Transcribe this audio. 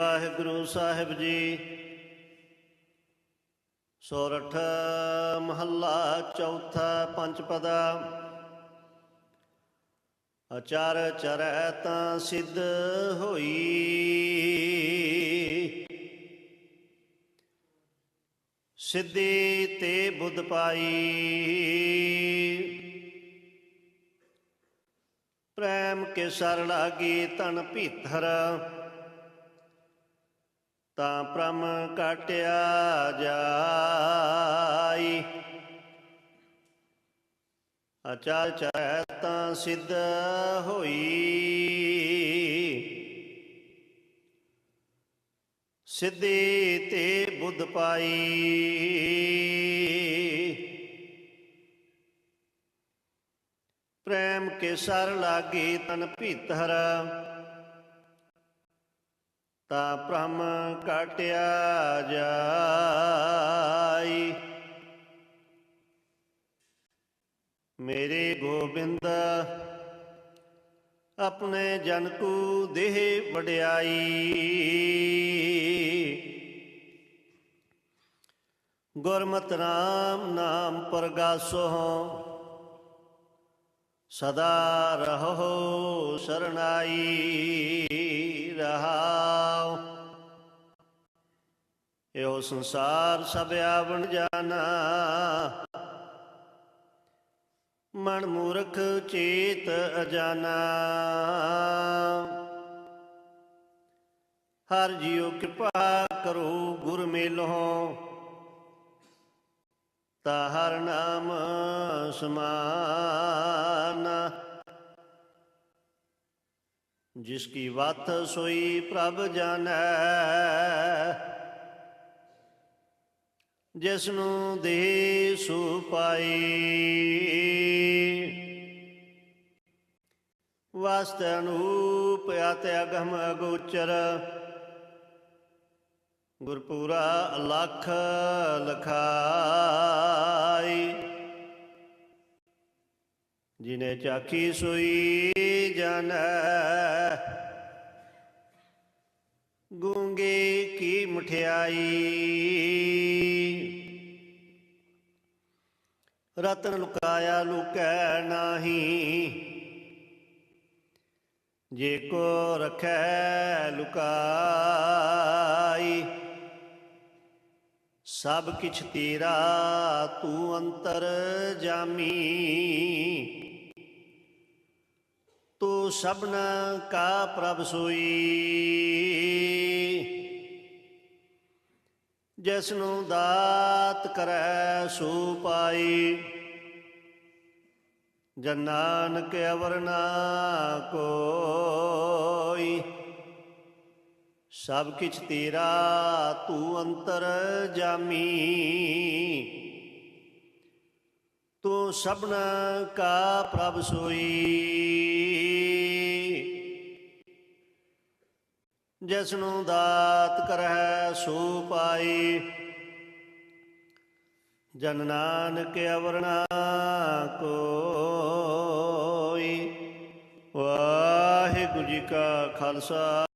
ਵਾਹਿਗੁਰੂ ਸਾਹਿਬ ਜੀ। ਸੋਰਠ ਮਹੱਲਾ ਚੌਥਾ ਪੰਜ ਪਦਾ ਅਚਾਰ ਚਰੈ ਤਾਂ ਸਿੱਧ ਹੋਈ। ਸਿੱਧੀ ਤੇ ਬੁੱਧ ਪਾਈ। ਪ੍ਰੇਮ ਕੇ ਸਰ ਲਾਗੀ ਤਨ ਭੀਤਰ। ਤਾਂ ਪ੍ਰਮ ਕਾਟਿਆ ਜਾਈ। ਅਚਾਰ ਚਰੈ ਤਾਂ ਸਿੱਧ ਹੋਈ। ਸਿੱਧੀ ਤੇ ਬੁੱਧ ਪਾਈ। ਪ੍ਰੇਮ ਕੇ ਸਰ ਲਾਗੀ ਤਨ ਭੀਤਰ। ਤਾਂ ਭ੍ਰਮ ਕਾਟਿਆ ਜਾਈ। ਮੇਰੇ ਗੋਬਿੰਦ, ਆਪਣੇ ਜਨ ਕੂ ਦੇਹ ਵਡਿਆਈ। ਗੁਰਮਤਿ ਰਾਮ ਨਾਮ ਪਰਗਾਸੋ ਸਦਾ ਰਹੋ ਸਰਣਾਈ ਰਹਾਉ ਇਹੋ ਸੰਸਾਰ ਸਭ ਆਵਣ ਜਾਣਾ। ਮਨ ਮੂਰਖ ਚੇਤ ਅਜਾਨਾ। ਹਰ ਜੀਉ ਕਿਰਪਾ ਕਰੋ ਗੁਰ ਮੇਲੋ। ਤਾ ਹਰ ਨਾਮ ਸਮਾਨ। ਜਿਸ ਕੀ ਵਤ ਸੋਈ ਪ੍ਰਭ ਜਾਣੈ ਜਿਸ ਨੂੰ ਦੇ ਸੋ ਪਾਈ। ਵਸਤ ਅਨੂਪ ਅਤਿ ਅਗਮ ਅਗੋਚਰ। ਗੁਰਪੂਰਾ ਲਖ ਲਖਾਈ। ਜਿਨੇ ਚਾਖੀ ਸੋਈ ਜਾਣੈ। ਗੂੰਗੇ ਕੀ ਮਠਿਆਈ। ਰਤਨ ਲੁਕਾਇਆ ਲੁਕੈ ਨਾਹੀ। ਜੇ ਕੋ ਰਖੈ ਲੁਕਾਈ, ਸਭ ਕਿਛ ਤੇਰਾ ਤੂੰ ਅੰਤਰ ਜਾਮੀ। ਤੂੰ ਸਭਨਾ ਕਾ ਪ੍ਰਭ ਸੋਈ। ਜਿਸ ਨੂੰ ਦਾਤ ਕਰੈ ਸੋ ਪਾਈ। ਜਨ ਨਾਨਕ ਅਵਰਨਾ ਕੋਈ। ਸਭ ਕਿਛ ਤੇਰਾ ਤੂੰ ਅੰਤਰ ਜਾਮੀ। ਤੂੰ ਸਭਨਾ ਕਾ ਪ੍ਰਭ ਸੋਈ। ਜਿਸ ਨੂੰ ਦਾਤ ਕਰੈ ਸੋ ਪਾਈ। ਜਨ ਨਾਨਕ ਅਵਰਣਾ ਕੋਈ। ਵਾਹਿਗੁਰੂ ਜੀ ਕਾ ਖਾਲਸਾ।